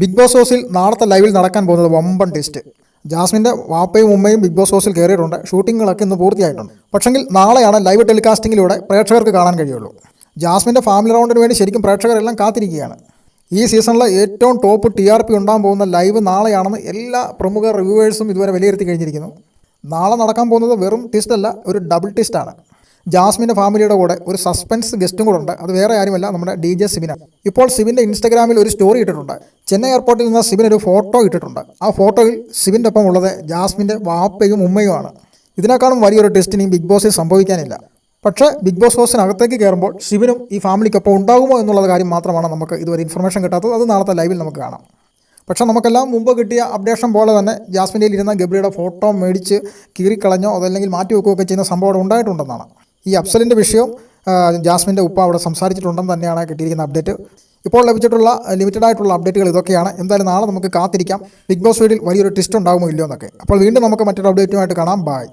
Big boss ഹൗസിൽ നാളത്തെ ലൈവിൽ നടക്കാൻ പോകുന്നത് വമ്പൻ ടെസ്റ്റ് ജാസ്മിന്റെ വാപ്പയും ഉമ്മയും ബിഗ് ബോസ് ഹൗസിൽ കയറിയിട്ടുണ്ട്. ഷൂട്ടിങ്ങുകളൊക്കെ ഇന്ന് പൂർത്തിയായിട്ടുണ്ട്. പക്ഷെങ്കിൽ നാളെയാണ് ലൈവ് ടെലികാസ്റ്റിങ്ങിലൂടെ പ്രേക്ഷകർക്ക് കാണാൻ കഴിയുള്ളൂ. ജാസ്മിന്റെ ഫാമിലി റൗണ്ടിന് വേണ്ടി ശരിക്കും പ്രേക്ഷകരെല്ലാം കാത്തിരിക്കുകയാണ്. ഈ സീസണിലെ ഏറ്റവും ടോപ്പ് ടി ആർ പി ഉണ്ടാകാൻ പോകുന്ന ലൈവ് നാളെയാണെന്ന് എല്ലാ പ്രമുഖ റിവ്യൂവേഴ്സും ഇതുവരെ വിലയിരുത്തി കഴിഞ്ഞിരിക്കുന്നു. നാളെ നടക്കാൻ പോകുന്നത് വെറും ട്വിസ്റ്റ് അല്ല ഒരു ഡബിൾ ടെസ്റ്റാണ് ജാസ്മിന്റെ ഫാമിലിയുടെ കൂടെ ഒരു സസ്പെൻസ് ഗസ്റ്റും കൂടെ ഉണ്ട്. അത് വേറെ ആരുമല്ല നമ്മുടെ ഡി ജെ സിബിനാണ് ഇപ്പോൾ സിബിന്റെ ഇൻസ്റ്റാഗ്രാമിൽ ഒരു സ്റ്റോറി ഇട്ടിട്ടുണ്ട്. ചെന്നൈ എയർപോർട്ടിൽ നിന്ന് സിബിൻ ഒരു ഫോട്ടോ ഇട്ടിട്ടുണ്ട്. ആ ഫോട്ടോയിൽ സിബിന്റെ ഒപ്പം ഉള്ളത് ജാസ്മിന്റെ വാപ്പയും ഉമ്മയുമാണ്. ഇതിനേക്കാളും വലിയൊരു ടെസ്റ്റ് ബിഗ് ബോസിൽ സംഭവിക്കാനില്ല. പക്ഷേ ബിഗ് ബോസ് ഹൗസിനകത്തേക്ക് കയറുമ്പോൾ ശിവനും ഈ ഫാമിലിക്കൊപ്പം ഉണ്ടാകുമോ എന്നുള്ള കാര്യം മാത്രമാണ് നമുക്ക് ഇതുവരെ ഇൻഫർമേഷൻ കിട്ടാത്തത്. അത് നാളത്തെ ലൈവിൽ നമുക്ക് കാണാം. പക്ഷേ നമുക്കെല്ലാം മുമ്പ് കിട്ടിയ അപ്ഡേഷൻ പോലെ തന്നെ ജാസ്മിന്റെ ഇരുന്ന ഗബ്രിയുടെ ഫോട്ടോ മേടിച്ച് കീറിക്കളഞ്ഞോ അതല്ലെങ്കിൽ മാറ്റി വെക്കുകയൊക്കെ ചെയ്യുന്ന സംഭവം ഉണ്ടായിട്ടുണ്ടെന്നാണ്. ഈ അഫ്സലിന്റെ വിഷയം ജാസ്മിന്റെ ഉപ്പ അവിടെ സംസാരിച്ചിട്ടുണ്ടെന്ന് തന്നെയാണ് കിട്ടിയിരിക്കുന്ന അപ്ഡേറ്റ്. ഇപ്പോൾ ലഭിച്ചിട്ടുള്ള ലിമിറ്റഡ് ആയിട്ടുള്ള അപ്ഡേറ്റുകൾ ഇതൊക്കെയാണ്. എന്തായാലും നാളെ നമുക്ക് കാത്തിരിക്കാം. ബിഗ് ബോസ് വീഡിൽ വലിയൊരു ട്വിസ്റ്റ് ഉണ്ടാകുമോ ഇല്ലയോ എന്നൊക്കെ. അപ്പോൾ വീണ്ടും നമുക്ക് മറ്റൊരു അപ്ഡേറ്റുമായിട്ട് കാണാം. ബൈ